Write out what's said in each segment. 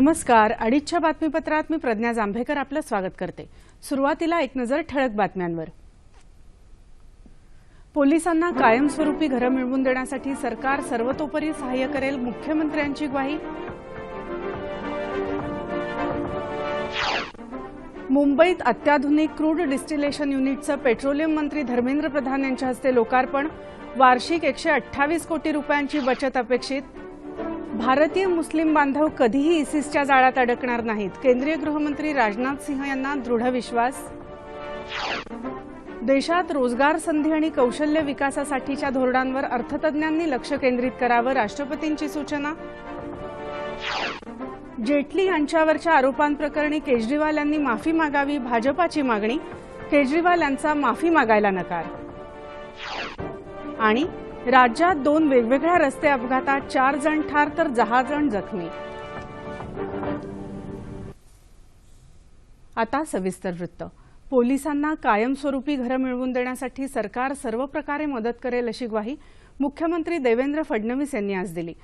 नमस्कार. अडीचच्या बातमीपत्रात मी प्रज्ञा जांभेकर आपलं स्वागत करते. सुरुवातीला एक नजर ठळक बातम्यांवर. पोलिसांना कायमस्वरूपी घरं मिळवून देण्यासाठी सरकार सर्वतोपरी सहाय्य करेल मुख्यमंत्र्यांची ग्वाही. मुंबईत अत्याधुनिक क्रूड डिस्टिलेशन युनिटचं पेट्रोलियम मंत्री धर्मेंद्र प्रधान यांच्या हस्ते लोकार्पण. वार्षिक एकशे अठ्ठावीस कोटी रुपयांची बचत अपेक्षित. भारतीय मुस्लिम बांधव कधीही इसिसच्या जाळ्यात अडकणार नाहीत. केंद्रीय गृहमंत्री राजनाथ सिंह यांना दृढ विश्वास. देशात रोजगार संधी आणि कौशल्य विकासासाठीच्या धोरणांवर अर्थतज्ञांनी लक्ष केंद्रित करावं राष्ट्रपतींची सूचना. जेटली यांच्यावरच्या आरोपांप्रकरणी केजरीवाल यांनी माफी मागावी भाजपाची मागणी. केजरीवाल यांचा माफी मागायला नकार. आणि राज्यात दोन वेगवेगळ्या रस्ते अपघातात चार जण ठार तर दहा जण जखमी. आता सविस्तर वृत्त. पोलिसांना कायमस्वरूपी घरं मिळवून देण्यासाठी सरकार सर्व प्रकारे मदत करेल अशी ग्वाही मुख्यमंत्री देवेंद्र फडणवीस यांनी आज दिली.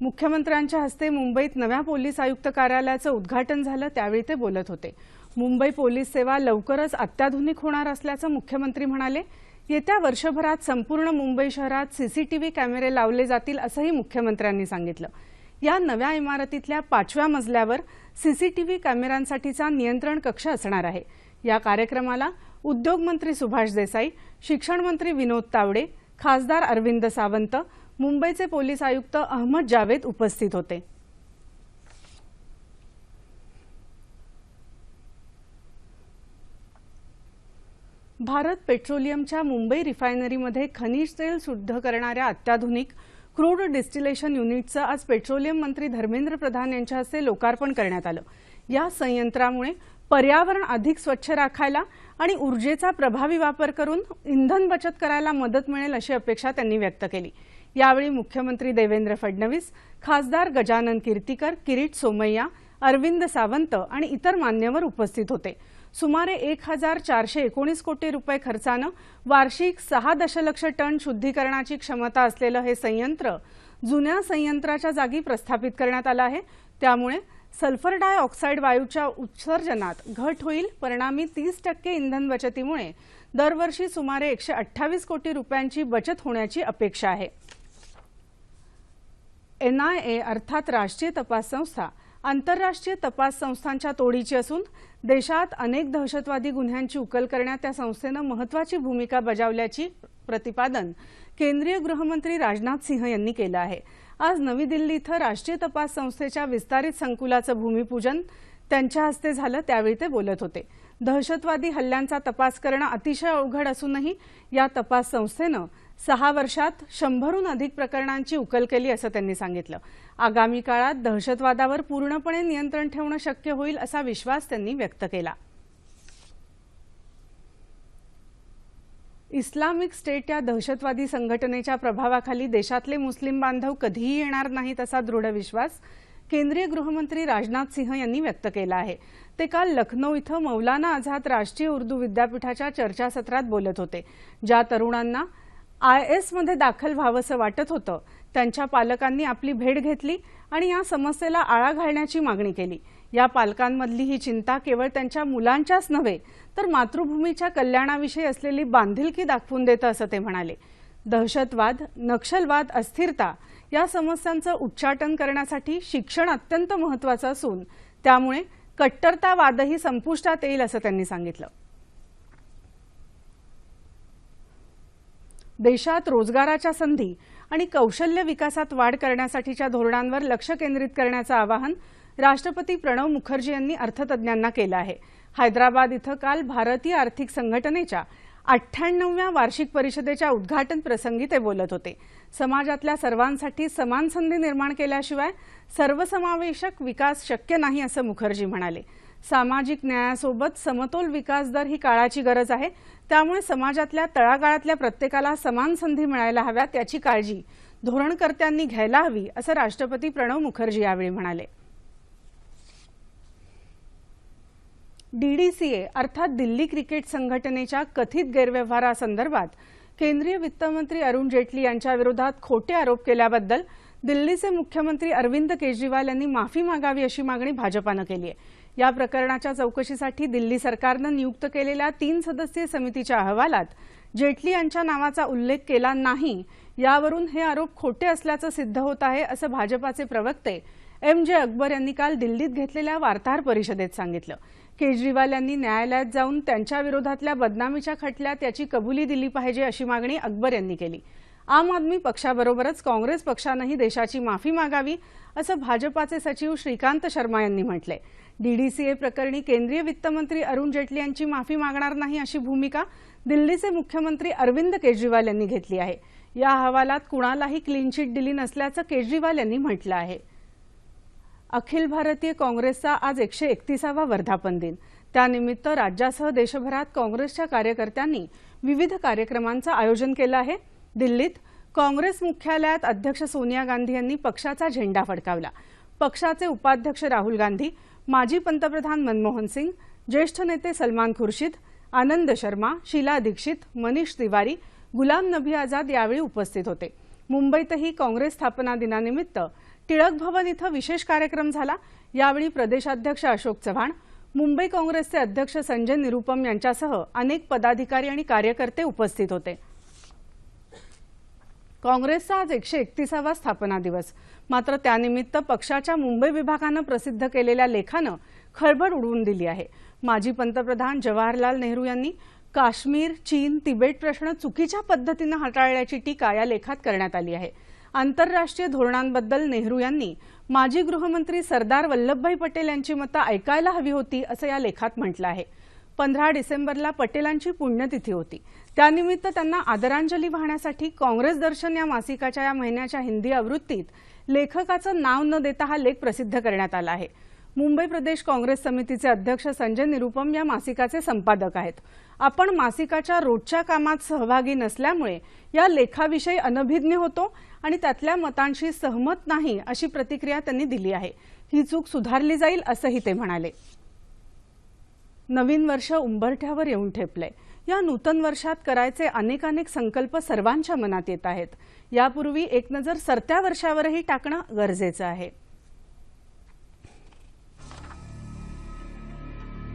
मुख्यमंत्र्यांच्या हस्ते मुंबईत नव्या पोलीस आयुक्त कार्यालयाचं उद्घाटन झालं त्यावेळी ते बोलत होते. मुंबई पोलीस सेवा लवकरच अत्याधुनिक होणार असल्याचं मुख्यमंत्री म्हणाले. येत्या वर्षभरात संपूर्ण मुंबई शहरात सीसीटीव्ही कॅमेरे लावले जातील असंही मुख्यमंत्र्यांनी सांगितलं. या नव्या इमारतीतल्या पाचव्या मजल्यावर सीसीटीव्ही कॅमेऱ्यांसाठीचा नियंत्रण कक्ष असणार आहे. या कार्यक्रमाला उद्योगमंत्री सुभाष देसाई शिक्षण मंत्री विनोद तावडे खासदार अरविंद सावंत मुंबईचे पोलीस आयुक्त अहमद जावेद उपस्थित होते. भारत पेट्रोलियमच्या मुंबई रिफायनरीमध्ये खनिज तेल शुद्ध करणाऱ्या अत्याधुनिक क्रूड डिस्टिलेशन युनिटचं आज पेट्रोलियम मंत्री धर्मेंद्र प्रधान यांच्या हस्ते लोकार्पण करण्यात आलं. या संयंत्रामुळे पर्यावरण अधिक स्वच्छ राखायला आणि ऊर्जेचा प्रभावी वापर करून इंधन बचत करायला मदत मिळेल अशी अपेक्षा त्यांनी व्यक्त केली. यावेळी मुख्यमंत्री देवेंद्र फडणवीस खासदार गजानन कीर्तीकर किरीट सोमय्या अरविंद सावंत आणि इतर मान्यवर उपस्थित होते. सुमारे एक हजार चारशे एकोणीस कोटी रुपये खर्चानं वार्षिक सहा दशलक्ष टन शुद्धीकरणाची क्षमता असलेलं हे संयंत्र जुन्या संयंत्राच्या जागी प्रस्थापित करण्यात आलं आहे. त्यामुळे सल्फर डायऑक्साईड वायूच्या उत्सर्जनात घट होईल. परिणामी तीस टक्के इंधन बचतीमुळे दरवर्षी सुमारे एकशे अठ्ठावीस कोटी रुपयांची बचत होण्याची अपेक्षा आहे. एनआयए अर्थात राष्ट्रीय तपास संस्था आंतरराष्ट्रीय तपास संस्थांच्या तोडीची असून देशात अनेक दहशतवादी गुन्ह्यांची उकल करण्यात त्या संस्थेनं महत्वाची भूमिका बजावल्याची प्रतिपादन केंद्रीय गृहमंत्री राजनाथ सिंह यांनी केलं आहे. आज नवी दिल्ली इथं राष्ट्रीय तपास संस्थेच्या विस्तारित संकुलाचं भूमिपूजन त्यांच्या हस्ते झालं त्यावेळी ते बोलत होते. दहशतवादी हल्ल्यांचा तपास करणं अतिशय अवघड असूनही या तपास संस्थेनं सहा वर्षात शंभरहून अधिक प्रकरणांची उकल केली असं त्यांनी सांगितलं. आगामी काळात दहशतवादावर पूर्णपणे नियंत्रण ठेवणं शक्य होईल असा विश्वास त्यांनी व्यक्त केला. इस्लामिक स्टेट या दहशतवादी संघटनेच्या प्रभावाखाली देशातले मुस्लिम बांधव कधीही येणार नाहीत असा दृढ विश्वास केंद्रीय गृहमंत्री राजनाथ सिंह यांनी व्यक्त केला आहे. ते काल लखनौ इथं मौलाना आझाद राष्ट्रीय उर्दू विद्यापीठाच्या चर्चासत्रात बोलत होते. ज्या तरुणांना आय एसमध्ये दाखल व्हावंसं वाटत होतं. त्यांच्या पालकांनी आपली भेट घेतली आणि या समस्येला आळा घालण्याची मागणी केली. या पालकांमधली ही चिंता केवळ त्यांच्या मुलांच्याच नव्हे तर मातृभूमीच्या कल्याणाविषयी असलेली बांधिलकी दाखवून देतं असं ते म्हणाले. दहशतवाद नक्षलवाद अस्थिरता या समस्यांचं उच्चाटन करण्यासाठी शिक्षण अत्यंत महत्वाचं असून त्यामुळे कट्टरतावादही संपुष्टात येईल असं त्यांनी सांगितलं. देशात रोजगाराच्या संधी आणि कौशल्य विकासात वाढ करण्यासाठीच्या धोरणांवर लक्ष केंद्रित करण्याचं आवाहन राष्ट्रपती प्रणव मुखर्जी यांनी अर्थतज्ञांना केलं आहे. हैदराबाद इथं काल भारतीय आर्थिक संघटनेच्या अठ्ठ्याण्णव्या वार्षिक परिषदेच्या उद्घाटन प्रसंगी ते बोलत होते. समाजातल्या सर्वांसाठी समान संधी निर्माण केल्याशिवाय सर्वसमावेशक विकास शक्य नाही असं मुखर्जी म्हणाले. सामाजिक न्यायासोबत समतोल विकास दर ही काळाची गरज आहे. त्यामुळे समाजातल्या तळागाळातल्या प्रत्येकाला समान संधी मिळायला हव्यात याची काळजी धोरणकर्त्यांनी घ्यायला हवी असं राष्ट्रपती प्रणव मुखर्जी यावेळी म्हणाले. डीडीसीए अर्थात दिल्ली क्रिकेट संघटनेच्या कथित गैरव्यवहारासंदर्भात केंद्रीय वित्तमंत्री अरुण जेटली यांच्या विरोधात खोटे आरोप केल्याबद्दल दिल्लीचे मुख्यमंत्री अरविंद केजरीवाल यांनी माफी मागावी अशी मागणी भाजपानं केली आहे. या प्रकरणाच्या चौकशीसाठी दिल्ली सरकारनं नियुक्त केलेल्या तीन सदस्यीय समितीच्या अहवालात जेटली यांच्या नावाचा उल्लेख केला नाही. यावरून हे आरोप खोटे असल्याचं सिद्ध होत आहे असं भाजपाचे प्रवक्ते एम जे अकबर यांनी काल दिल्लीत घेतलेल्या वार्ताहर परिषदेत सांगितलं. केजरीवाल यांनी न्यायालयात जाऊन त्यांच्या विरोधातल्या बदनामीच्या खटल्यात याची कबुली दिली पाहिजे अशी मागणी अकबर यांनी केली. आम आदमी पक्षाबरोबरच काँग्रेस पक्षानंही देशाची माफी मागावी असं भाजपाचे सचिव श्रीकांत शर्मा यांनी म्हटलंय. डीडीसीए प्रकरणी केंद्रीय वित्तमंत्री अरुण जेटली यांची माफी मागणार नाही अशी भूमिका दिल्लीचे मुख्यमंत्री अरविंद केजरीवाल यांनी घेतली आहे. या अहवालात कुणालाही क्लीन चिट दिली नसल्याचं केजरीवाल यांनी म्हटलं आहे. अखिल भारतीय काँग्रेसचा आज एकशे एकतीसावा वर्धापन दिन. त्यानिमित्त राज्यासह देशभरात काँग्रेसच्या कार्यकर्त्यांनी विविध कार्यक्रमांचं आयोजन केलं आहे. दिल्लीत काँग्रेस मुख्यालयात अध्यक्ष सोनिया गांधी यांनी पक्षाचा झेंडा फडकावला. पक्षाचे उपाध्यक्ष राहुल गांधी माजी पंतप्रधान मनमोहन सिंग ज्येष्ठ नेते सलमान खुर्शीद आनंद शर्मा शीला दीक्षित मनीष तिवारी गुलाम नबी आझाद यावेळी उपस्थित होते. मुंबईतही काँग्रेस स्थापना दिनानिमित्त टिळक भवन इथं विशेष कार्यक्रम झाला. यावेळी प्रदेशाध्यक्ष अशोक चव्हाण मुंबई काँग्रेसचे अध्यक्ष संजय निरुपम यांच्यासह अनेक पदाधिकारी आणि कार्यकर्ते उपस्थित होते. काँग्रेसचा आज एकशे एकतीसावा स्थापना दिवस. मात्र त्यानिमित्त पक्षाच्या मुंबई विभागानं प्रसिद्ध केलेल्या लेखानं खळबळ उडवून दिली आहे. माजी पंतप्रधान जवाहरलाल नेहरू यांनी काश्मीर चीन तिबेट प्रश्न चुकीच्या पद्धतीनं हाताळल्याची टीका या लेखात करण्यात आली आहे. आंतरराष्ट्रीय धोरणांबद्दल नेहरू यांनी माजी गृहमंत्री सरदार वल्लभभाई पटेल यांची मतं ऐकायला हवी होती असं या लेखात म्हटलं आहे. पंधरा डिसेंबरला पटेलांची पुण्यतिथी होती. त्यानिमित्त त्यांना आदरांजली वाहण्यासाठी काँग्रेस दर्शन या मासिकाच्या या महिन्याच्या हिंदी आवृत्तीत लेखकाचं नाव न देता हा लेख प्रसिद्ध करण्यात आला आहे. मुंबई प्रदेश काँग्रेस समितीचे अध्यक्ष संजय निरुपम या मासिकाचे संपादक आहेत. आपण मासिकाच्या रोजच्या कामात सहभागी नसल्यामुळे या लेखाविषयी अनभिज्ञ होतो आणि त्यातल्या मतांशी सहमत नाही अशी प्रतिक्रिया त्यांनी दिली आहे. ही चूक सुधारली जाईल असंही ते म्हणाले. नवीन वर्ष उंबरठ्यावर येऊन ठेपलंय. या नूतन वर्षात करायचे अनेकानेक संकल्प सर्वांच्या मनात येत आहेत. यापूर्वी एक नजर सरत्या वर्षावरही टाकणं गरजेचं आहे.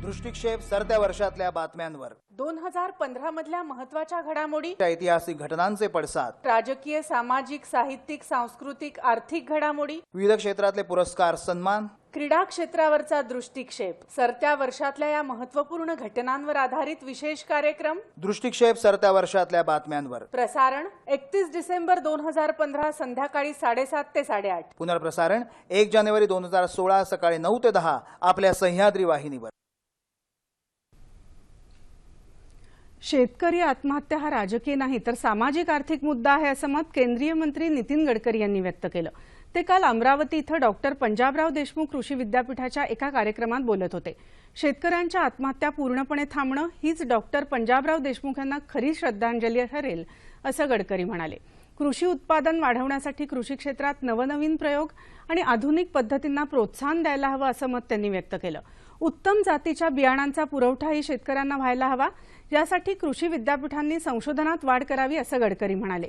दृष्टिक्षेप सरत्या वर्षातल्या बातम्यांवर. दोन हजार पंधरा मधल्या महत्त्वाच्या घडामोडी. ऐतिहासिक घटनांचे पडसाद. राजकीय सामाजिक साहित्यिक सांस्कृतिक आर्थिक घडामोडी. विविध क्षेत्रातले पुरस्कार सन्मान. क्रीडा क्षेत्रावरचा दृष्टिक्षेप. सरत्या वर्षातल्या या महत्त्वपूर्ण घटनांवर आधारित विशेष कार्यक्रम. दृष्टिक्षेप सरत्या वर्षातल्या बातम्यांवर. प्रसारण एकतीस डिसेंबर दोन हजार पंधरा संध्याकाळी साडेसात ते साडेआठ. पुनर्प्रसारण एक जानेवारी दोन हजार सोळा सकाळी नऊ ते दहा आपल्या सह्याद्री वाहिनीवर. शेतकरी आत्महत्या हा राजकीय नाही तर सामाजिक आर्थिक मुद्दा आहे असं मत केंद्रीय मंत्री नितीन गडकरी यांनी व्यक्त केलं. ते काल अमरावती इथं डॉक्टर पंजाबराव देशमुख कृषी विद्यापीठाच्या एका कार्यक्रमात बोलत होते. शेतकऱ्यांच्या आत्महत्या पूर्णपणे थांबणं हीच डॉक्टर पंजाबराव देशमुख यांना खरी श्रद्धांजली ठरेल असं गडकरी म्हणाले. कृषी उत्पादन वाढवण्यासाठी कृषी क्षेत्रात नवनवीन प्रयोग आणि आधुनिक पद्धतींना प्रोत्साहन द्यायला हवं असं मत त्यांनी व्यक्त केलं. उत्तम जातीच्या बियाणांचा पुरवठाही शेतकऱ्यांना व्हायला हवा यासाठी कृषी विद्यापीठांनी संशोधनात वाढ करावी असं गडकरी म्हणाले.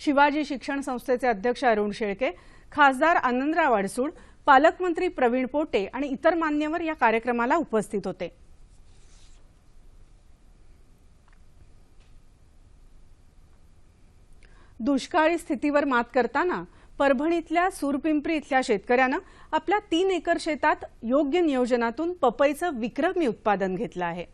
शिवाजी शिक्षण संस्थेचे अध्यक्ष अरुण शेळके खासदार आनंदराव अडसूड पालकमंत्री प्रवीण पोटे आणि इतर मान्यवर या कार्यक्रमाला उपस्थित होते. दुष्काळी स्थितीवर मात करताना परभणीतल्या सूरपिंपरी इथल्या शेतकऱ्यानं आपल्या तीन एकर शेतात योग्य नियोजनातून पपईचं विक्रमी उत्पादन घेतलं आहे.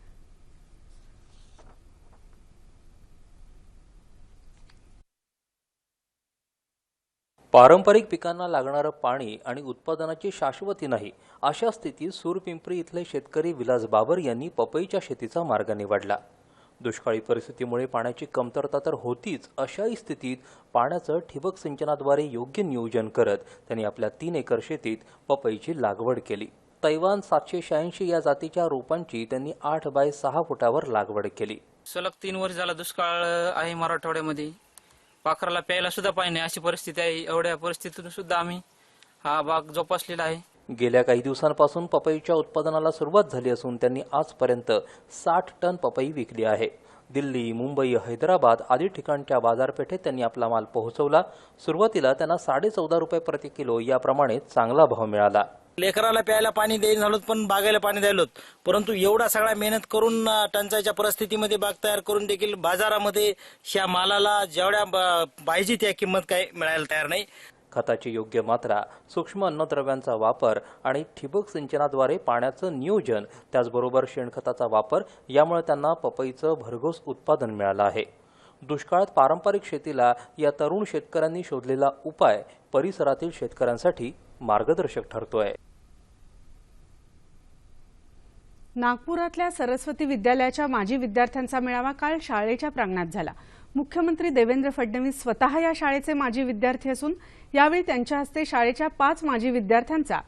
पारंपरिक पिकांना लागणारं पाणी आणि उत्पादनाची शाश्वती नाही अशा स्थितीत सूरपिंपरी इथले शेतकरी विलास बाबर यांनी पपईच्या शेतीचा मार्ग निवडला. दुष्काळी परिस्थितीमुळे पाण्याची कमतरता तर होतीच अशाही स्थितीत पाण्याचं ठिबक सिंचनाद्वारे योग्य नियोजन करत त्यांनी आपल्या तीन एकर शेतीत पपईची लागवड केली. तैवान सातशे शहाऐंशी या जातीच्या रोपांची त्यांनी आठ बाय सहा फुटावर लागवड केली. सलग तीन वर्ष झाला दुष्काळ आहे मराठवाड्यामध्ये. पाखराला प्यायला सुद्धा पाणी नाही. अशी परिस्थिती आहे. एवढ्या परिस्थितीतून सुद्धा आम्ही हा बाग जोपासलेला आहे. गेल्या काही दिवसांपासून पपईच्या उत्पादनाला सुरुवात झाली असून त्यांनी आजपर्यंत साठ टन पपई विकली आहे. दिल्ली मुंबई हैदराबाद आदी ठिकाणच्या बाजारपेठेत त्यांनी आपला माल पोहोचवला. सुरुवातीला त्यांना साडे चौदा रुपये प्रति किलो याप्रमाणे चांगला भाव मिळाला. लेकराला प्यायला पाणी द्यायला झालोत पण बागायला पाणी द्यायलोत परंतु एवढा सगळा मेहनत करून टंचाईच्या परिस्थितीमध्ये बाग तयार करून देखील बाजारामध्ये या मालाला जेवढ्या ब- पाहिजे त्या किंमत काही मिळायला तयार नाही. खताची योग्य मात्रा सूक्ष्म अन्नद्रव्यांचा वापर आणि ठिबक सिंचनाद्वारे पाण्याचं नियोजन त्याचबरोबर शेणखताचा वापर यामुळे त्यांना पपईचं भरघोस उत्पादन मिळालं आहे. दुष्काळात पारंपरिक शेतीला या तरुण शेतकऱ्यांनी शोधलेला उपाय परिसरातील शेतकऱ्यांसाठी मार्गदर्शक ठरतोय. नागपुरातल्या सरस्वती विद्यालयाच्या माजी विद्यार्थ्यांचा मेळावा काल शाळेच्या प्रांगणात झाला. मुख्यमंत्री देवेंद्र फडणवीस स्वतः या शाळेचे माजी विद्यार्थी असून यावेळी त्यांच्या हस्ते शाळेच्या पाच माजी विद्यार्थ्यांचा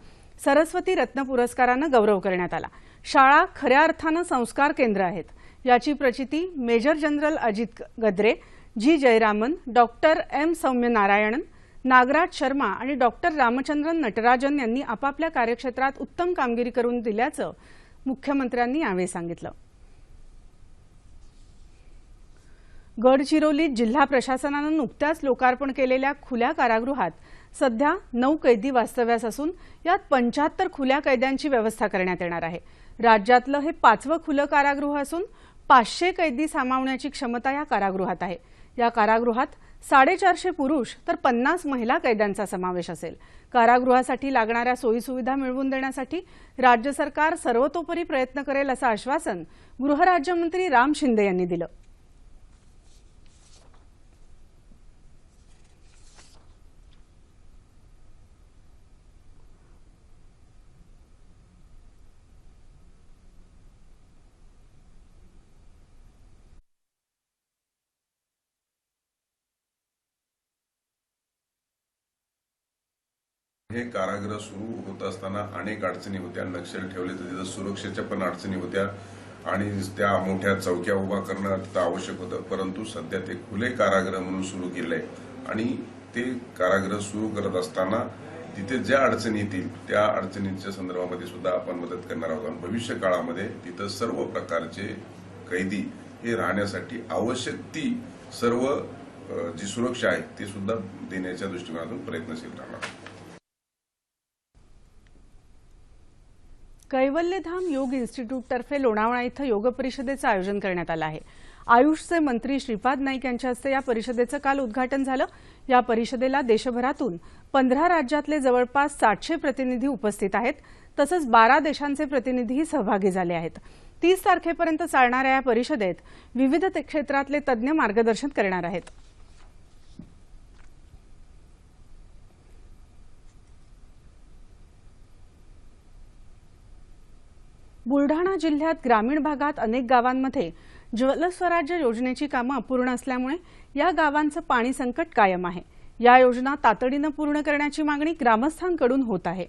सरस्वती रत्न पुरस्कारानं गौरव करण्यात आला. शाळा खऱ्या अर्थानं संस्कार केंद्र आहेत. याची प्रचिती major general Ajit Gadre ji. Jayaraman doctor M. Saumya Narayanan Nagaraj Sharma आणि डॉक्टर रामचंद्रन नटराजन यांनी आपापल्या कार्यक्षेत्रात उत्तम कामगिरी करून दिल्याचं मुख्यमंत्र्यांनी यावेळी सांगितलं. गडचिरोलीत जिल्हा प्रशासनानं नुकत्याच लोकार्पण केलेल्या खुल्या कारागृहात सध्या नऊ कैदी वास्तव्यास असून यात पंच्याहत्तर खुल्या कैद्यांची व्यवस्था करण्यात येणार आहे. राज्यातलं हे पाचवं खुलं कारागृह असून पाचशे कैदी सामावण्याची क्षमता या कारागृहात आहे. या कारागृहात साडेचारशे पुरुष तर पन्नास महिला कैद्यांचा समावेश असेल. कारागृहासाठी लागणाऱ्या सोयीसुविधा मिळवून देण्यासाठी राज्य सरकार सर्वतोपरी प्रयत्न करेल असं आश्वासन गृहराज्यमंत्री राम शिंदे यांनी दिलं. हे कारागृह सुरू होत असताना अनेक अडचणी होत्या. नक्षल ठेवले तर तिथं सुरक्षेच्या पण अडचणी होत्या. आणि त्या मोठ्या चौक्या उभा करणं तिथं आवश्यक होतं. परंतु सध्या ते खुले कारागृह म्हणून सुरू केलंय. आणि ते कारागृह सुरू करत असताना तिथे ज्या अडचणी येतील त्या अडचणींच्या संदर्भामध्ये सुद्धा आपण मदत करणार आहोत. आणि भविष्य काळामध्ये तिथं सर्व प्रकारचे कैदी हे राहण्यासाठी आवश्यक ती सर्व जी सुरक्षा आहे ती सुद्धा देण्याच्या दृष्टिकोनातून प्रयत्नशील राहणार कैवल्यधाम योग इन्स्टिट्यूटतर्फे लोणावळा इथं योग परिषदेचं आयोजन करण्यात आलं आहे. आयुषचे मंत्री श्रीपाद नाईक यांच्या हस्ते या परिषदेचं काल उद्घाटन झालं. या परिषदेला देशभरातून पंधरा राज्यातले जवळपास सातशे प्रतिनिधी उपस्थित आहेत. तसंच बारा देशांचे प्रतिनिधीही सहभागी झाले आहेत. तीस तारखेपर्यंत चालणाऱ्या या परिषदेत विविध ते- क्षेत्रातले तज्ज्ञ मार्गदर्शन करणार आहेत. बुलढाणा जिल्ह्यात ग्रामीण भागात अनेक गावांमध्ये जलस्वराज्य योजनेची कामं अपूर्ण असल्यामुळे या गावांचं पाणी संकट कायम आहे. या योजना तातडीनं पूर्ण करण्याची मागणी ग्रामस्थांकडून होत आहे.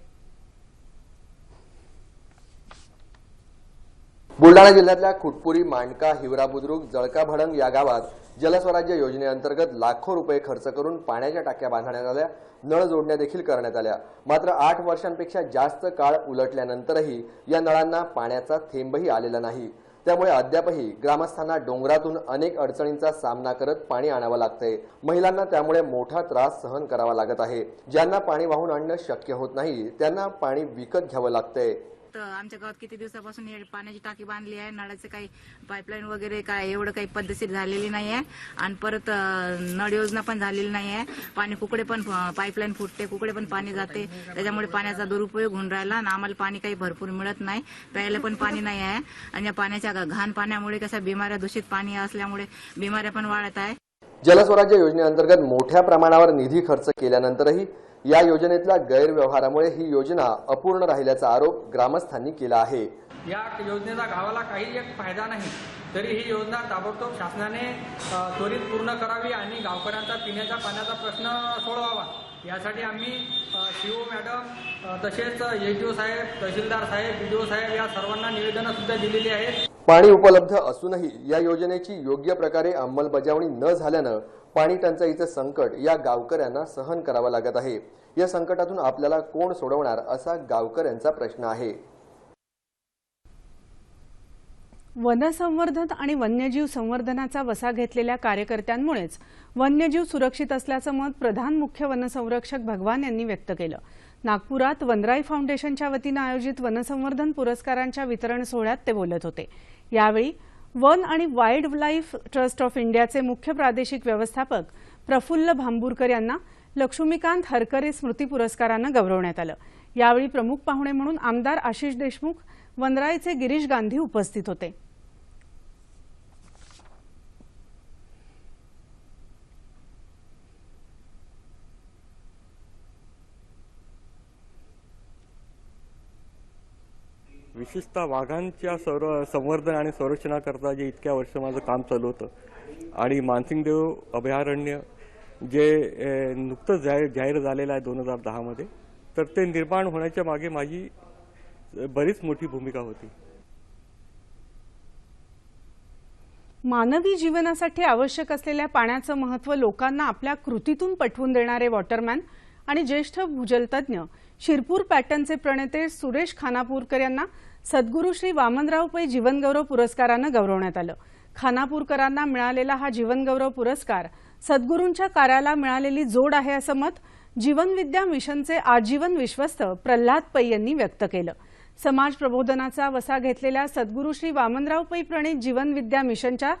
बुलढाणा जिल्ह्यातल्या खुटपुरी मांडका हिवरा बुद्रुक जळका भडंग या गावात जलस्वराज्य योजनेअंतर्गत लाखो रुपये खर्च करून पाण्याच्या टाक्या बांधण्यात आल्या. नळ जोडण्या देखील करण्यात आल्या. मात्र आठ वर्षांपेक्षा जास्त काळ उलटल्यानंतरही या नळांना पाण्याचा थेंबही आलेला नाही. त्यामुळे अद्यापही ग्रामस्थांना डोंगरातून अनेक अडचणींचा सामना करत पाणी आणावं लागतंय. महिलांना त्यामुळे मोठा त्रास सहन करावा लागत आहे. ज्यांना पाणी वाहून आणणं शक्य होत नाही त्यांना पाणी विकत घ्यावं लागतंय. तर आमच्या गावात किती दिवसापासून हे पाण्याची टाकी बांधली आहे. नळाचं काही पाईपलाईन वगैरे काय एवढं काही पद्धतशीर झालेली नाही आहे आणि परत नळ योजना पण झालेली नाही आहे पाणी कुकडे पण पाईपलाईन फुटते कुकडे पण पाणी जाते. त्याच्यामुळे पाण्याचा दुरुपयोग होऊन राहिला आणि आम्हाला पाणी काही भरपूर मिळत नाही. प्यायला पण पाणी नाही आहे आणि या पाण्याच्या घाण पाण्यामुळे कशा बिमाऱ्या दूषित पाणी असल्यामुळे बिमाऱ्या पण वाढत आहे जलस्वराज्य योजनेअंतर्गत मोठ्या प्रमाणावर निधी खर्च केल्यानंतरही या योजनेतल्या गैरव्यवहारामुळे ही योजना अपूर्ण राहिल्याचा आरोप ग्रामस्थांनी केला आहे. या योजनेचा गावाला काही एक फायदा नाही तरी ही योजना ताबडतोब शासनाने त्वरित पूर्ण करावी आणि गावकऱ्यांचा पिण्याच्या पाण्याचा प्रश्न सोडवावा. यासाठी आम्ही सीओ मॅडम अ, तसेच एच साहेब तहसीलदार साहेब बी साहेब या सर्वांना निवेदनं सुद्धा दिलेली आहेत पाणी उपलब्ध असूनही या योजनेची योग्य प्रकारे अंमलबजावणी न झाल्यानं पाणी टंचाईचं संकट या गावकऱ्यांना सहन करावं लागत आहे. या संकटातून आपल्याला कोण सोडवणार असा गावकऱ्यांचा प्रश्न आहे. वनसंवर्धन आणि वन्यजीव संवर्धनाचा वसा घेतलेल्या कार्यकर्त्यांमुळेच वन्यजीव सुरक्षित असल्याचं मत प्रधान मुख्य वनसंरक्षक भगवान यांनी व्यक्त केलं. नागपुरात वनराई फाउंडेशनच्या वतीनं आयोजित वनसंवर्धन पुरस्कारांच्या वितरण सोहळ्यात ते बोलत होते. यावेळी वन आणि वाईल्ड लाईफ ट्रस्ट ऑफ इंडियाचे मुख्य प्रादेशिक व्यवस्थापक प्रफुल्ल भांबूरकर यांना लक्ष्मीकांत हरकरे स्मृती पुरस्कारानं गौरवण्यात आलं. यावेळी प्रमुख पाहुणे म्हणून आमदार आशिष देशमुख वनराईचे गिरीश गांधी उपस्थित होते. विशेषतः वाघांच्या संर संवर्धन आणि संरक्षणाकरता जे इतक्या वर्ष माझं काम चालू होतं. आणि मानसिंगदेव अभयारण्य जे नुकतंच जाहीर जाहीर झालेलं आहे दोन हजार दहामध्ये तर ते निर्माण होण्याच्या मागे माझी बरीच मोठी भूमिका होती. मानवी जीवनासाठी आवश्यक असलेल्या पाण्याचं महत्त्व लोकांना आपल्या कृतीतून पटवून देणारे वॉटरमॅन आणि ज्येष्ठ भूजलतज्ञ शिरपूर पॅटर्नचे प्रणेते सुरेश खानापूरकर यांना सद्गुरू श्री वामनराव पै जीवनगौरव पुरस्कारानं गौरवण्यात आलं. खानापूरकरांना मिळालेला हा जीवनगौरव पुरस्कार सद्गुरूंच्या कार्याला मिळालेली जोड आहे असं मत जीवनविद्या मिशनचे आजीवन विश्वस्त प्रल्हाद पै यांनी व्यक्त केलं. समाज प्रबोधनाचा वसा घेतलेल्या सद्गुरू श्री वामनराव पै प्रणित जीवनविद्या मिशनच्या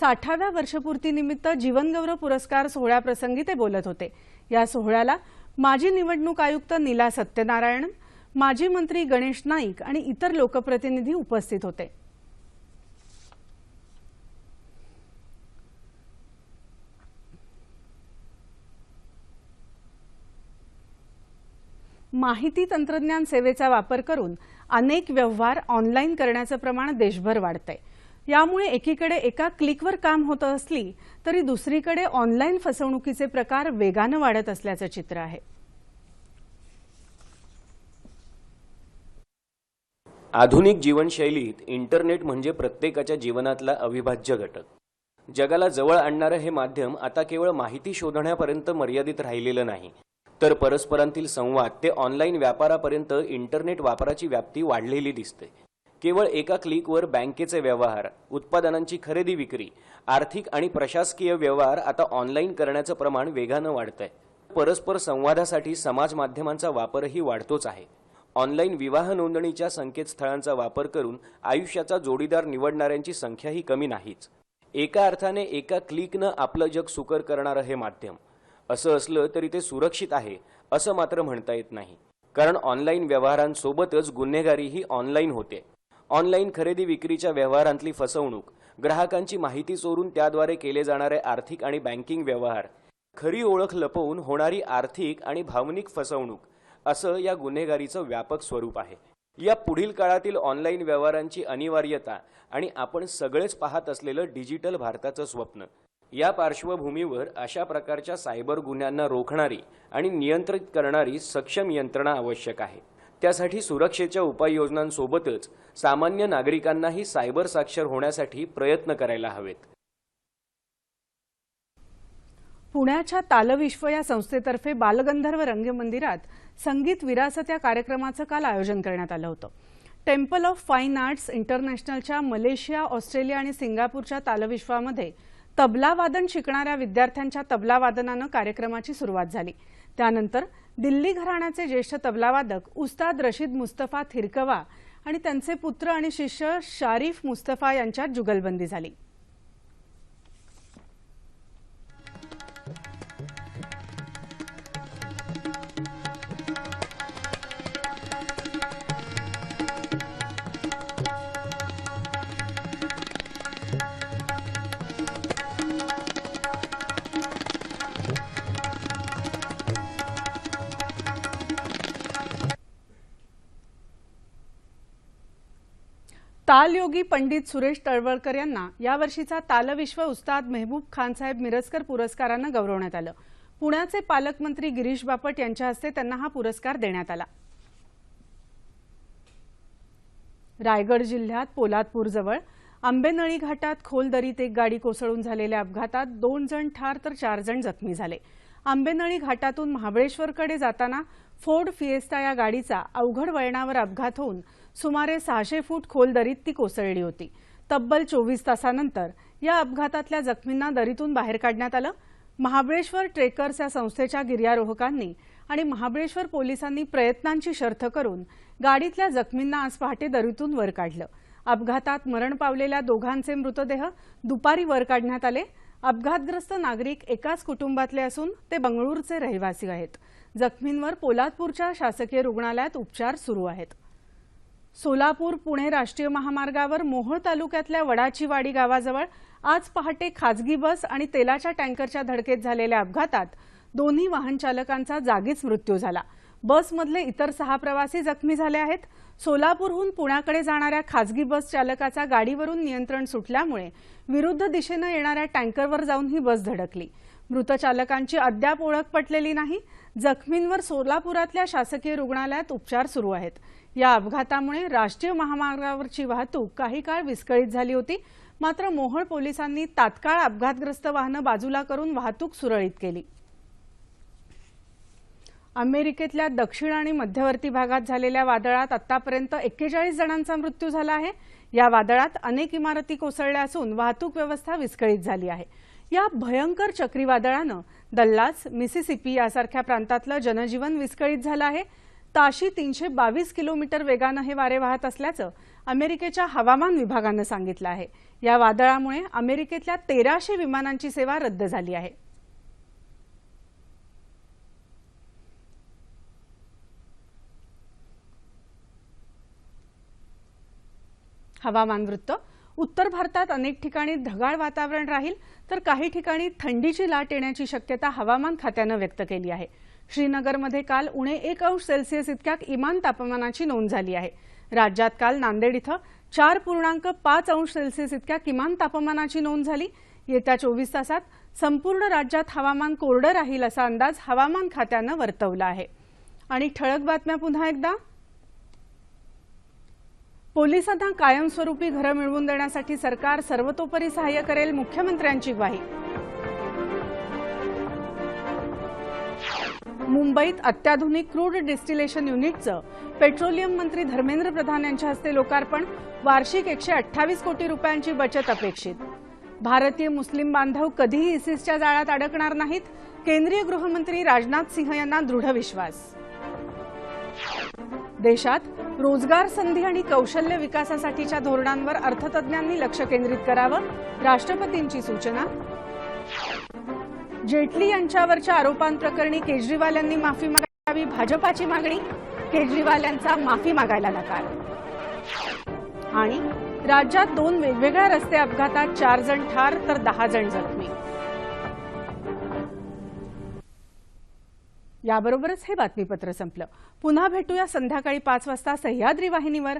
साठाव्या वर्षपूर्तीनिमित्त जीवनगौरव पुरस्कार सोहळ्याप्रसंगी ते बोलत होते. या सोहळ्याला माजी निवडणूक आयुक्त नीला सत्यनारायण माजी मंत्री गणेश नाईक आणि इतर लोकप्रतिनिधी उपस्थित होते. माहिती तंत्रज्ञान सेवेचा वापर करून अनेक व्यवहार ऑनलाईन करण्याचं प्रमाण देशभर वाढतंय. यामुळे एकीकडे एका क्लिकवर काम होतं असली तरी दुसरीकडे ऑनलाईन फसवणुकीचे प्रकार वेगानं वाढत असल्याचं चित्र आहे. आधुनिक जीवनशैलीत इंटरनेट म्हणजे प्रत्येकाच्या जीवनातला अविभाज्य घटक. जगाला जवळ आणणारं हे माध्यम आता केवळ माहिती शोधण्यापर्यंत मर्यादित राहिलेलं नाही. तर परस्परांतील संवाद ते ऑनलाईन व्यापारापर्यंत इंटरनेट वापराची व्याप्ती वाढलेली दिसते. केवळ एका क्लिकवर बँकेचे व्यवहार उत्पादनांची खरेदी विक्री आर्थिक आणि प्रशासकीय व्यवहार आता ऑनलाईन करण्याचं प्रमाण वेगानं वाढतंय. परस्पर संवादासाठी समाज माध्यमांचा वापरही वाढतोच आहे. ऑनलाईन विवाह नोंदणीच्या संकेतस्थळांचा वापर करून आयुष्याचा जोडीदार निवडणाऱ्यांची संख्याही कमी नाहीच. एका अर्थाने एका क्लिकनं आपलं जग सुकर करणारं हे माध्यम. असं असलं तरी ते सुरक्षित आहे असं मात्र म्हणता येत नाही. कारण ऑनलाईन व्यवहारांसोबतच गुन्हेगारीही ऑनलाईन होते. ऑनलाईन खरेदी विक्रीच्या व्यवहारांतली फसवणूक ग्राहकांची माहिती चोरून त्याद्वारे केले जाणारे आर्थिक आणि बँकिंग व्यवहार खरी ओळख लपवून होणारी आर्थिक आणि भावनिक फसवणूक असं या गुन्हेगारीचं व्यापक स्वरूप आहे. या पुढील काळातील ऑनलाईन व्यवहारांची अनिवार्यता आणि आपण सगळेच पाहत असलेलं डिजिटल भारताचं स्वप्न. या पार्श्वभूमीवर अशा प्रकारच्या सायबर गुन्ह्यांना रोखणारी आणि नियंत्रित करणारी सक्षम यंत्रणा आवश्यक आहे. त्यासाठी सुरक्षेच्या उपाययोजनांसोबतच सामान्य नागरिकांनाही सायबर साक्षर होण्यासाठी प्रयत्न करायला हवेत. पुण्याच्या तालविश्व या संस्थेतर्फे बालगंधर्व रंगमंदिरात संगीत विरासत या कार्यक्रमाचं काल आयोजन करण्यात आलं होतं. टेम्पल ऑफ फाईन आर्ट्स इंटरनॅशनलच्या मलेशिया ऑस्ट्रेलिया आणि सिंगापूरच्या तालविश्वामध्ये तबलावादन शिकणाऱ्या विद्यार्थ्यांच्या तबलावादनानं कार्यक्रमाची सुरुवात झाली. त्यानंतर दिल्ली घराण्याचे ज्येष्ठ तबलावादक उस्ताद रशीद मुस्तफा थिरकवा आणि त्यांचे पुत्र आणि शिष्य शारीफ मुस्तफा यांच्यात जुगलबंदी झाली. तालयोगी पंडित सुरेश तळवळकर यांना यावर्षीचा तालविश्व उस्ताद मेहबूब खानसाहेब मिरजकर पुरस्कारानं गौरवण्यात आलं. पुण्याचे पालकमंत्री गिरीश बापट यांच्या हस्ते त्यांना हा पुरस्कार देण्यात आला. रायगड जिल्ह्यात पोलादपूरजवळ आंबेनळी घाटात खोल दरीत एक गाडी कोसळून झालेल्या अपघातात दोन जण ठार तर चार जण जखमी झाले. आंबेनळी घाटातून महाबळेश्वरकडे जाताना फोर्ड फिएस्टा या गाडीचा अवघड वळणावर अपघात होऊन सुमारे सहाशे फूट खोल दरीत ती कोसळली होती. तब्बल चोवीस तासानंतर या अपघातातल्या जखमींना दरीतून बाहेर काढण्यात आलं. महाबळेश्वर ट्रेकर्स या संस्थेच्या गिर्यारोहकांनी आणि महाबळेश्वर पोलिसांनी प्रयत्नांची शर्थ करून गाडीतल्या जखमींना आज पहाटे दरीतून वर काढलं. अपघातात मरण पावलेल्या दोघांचे मृतदेह दुपारी वर काढण्यात आले. अपघातग्रस्त नागरिक एकाच कुटुंबातले असून ते बंगळूरचे रहिवासी आहेत. जखमींवर पोलादपूरच्या शासकीय रुग्णालयात उपचार सुरू आहेत. सोलापूर पुणे राष्ट्रीय महामार्गावर मोहोळ तालुक्यातल्या वडाचीवाडी गावाजवळ आज पहाटे खाजगी बस आणि तेलाच्या टँकरच्या धडकेत झालेल्या अपघातात दोन्ही वाहन चालकांचा जागीच मृत्यू झाला. बसमधले इतर सहा प्रवासी जखमी झाले आहेत. सोलापूरहून पुण्याकडे जाणाऱ्या खाजगी बस चालकाचा गाडीवरून नियंत्रण सुटल्यामुळे विरुद्ध दिशेनं येणाऱ्या टँकरवर जाऊन ही बस धडकली. मृत चालकांची अद्याप ओळख पटलेली नाही. जखमींवर सोलापुरातल्या शासकीय रुग्णालयात उपचार सुरू आहेत. या अपघातामुळे राष्ट्रीय महामार्गावरची वाहतूक काही काळ विस्कळीत झाली होती. मात्र मोहोळ पोलिसांनी तात्काळ अपघातग्रस्त वाहनं बाजूला करून वाहतूक सुरळीत केली. अमेरिकेतल्या दक्षिण आणि मध्यवर्ती भागात झालेल्या वादळात आतापर्यंत एक्केचाळीस जणांचा मृत्यू झाला आहे. या वादळात अनेक इमारती कोसळल्या असून वाहतूक व्यवस्था विस्कळीत झाली आहे. या भयंकर चक्रीवादळानं दल्लास मिसिसिपी यासारख्या प्रांतातलं जनजीवन विस्कळीत झालं आहे. ताशी तीनशे बावीस किलोमीटर वेगानं हे वारे वाहत असल्याचं अमेरिकेच्या हवामान विभागानं सांगितलं आहे. या वादळामुळे अमेरिकेतल्या तेराशे विमानांची सेवा रद्द झाली आहे. हवामान वृत्त. उत्तर भारतात अनेक ठिकाणी ढगाळ वातावरण राहील तर काही ठिकाणी थंडीची लाट येण्याची शक्यता हवामान खात्यानं व्यक्त केली आहे. श्रीनगरमध्ये काल उणे एक अंश सेल्सिअस इतक्या किमान तापमानाची नोंद झाली आहे. राज्यात काल नांदेड इथं चार पूर्णांक पाच अंश सेल्सिअस इतक्या किमान तापमानाची नोंद झाली. येत्या चोवीस तासात संपूर्ण राज्यात हवामान कोरडं राहील असा अंदाज हवामान खात्यानं वर्तवला आहे. आणि ठळक बातम्या पुन्हा एकदा. पोलिसांना कायमस्वरूपी घरं मिळवून देण्यासाठी सरकार सर्वतोपरी सहाय्य करेल मुख्यमंत्र्यांची ग्वाही. मुंबईत अत्याधुनिक क्रूड डिस्टिलेशन युनिटचं पेट्रोलियम मंत्री धर्मेंद्र प्रधान यांच्या हस्ते लोकार्पण वार्षिक एकशे अठ्ठावीस कोटी रुपयांची बचत अपेक्षित. भारतीय मुस्लिम बांधव कधीही इसिसच्या जाळ्यात अडकणार नाहीत केंद्रीय गृहमंत्री राजनाथ सिंह यांना दृढ विश्वास. देशात रोजगार संधी आणि कौशल्य विकासासाठीच्या धोरणांवर अर्थतज्ञांनी लक्ष केंद्रित करावं राष्ट्रपतींची सूचना जेटली यांच्यावरच्या आरोपांप्रकरणी केजरीवाल यांनी माफी मागावी भाजपाची मागणी केजरीवाल यांचा माफी मागायला नकार. आणि राज्यात दोन वेगवेगळ्या रस्ते अपघातात चार जण ठार तर दहा जण जखमी. याबरोबरच हे बातमीपत्र संपलं. पुन्हा भेटूया संध्याकाळी पाच वाजता सह्याद्री वाहिनीवर.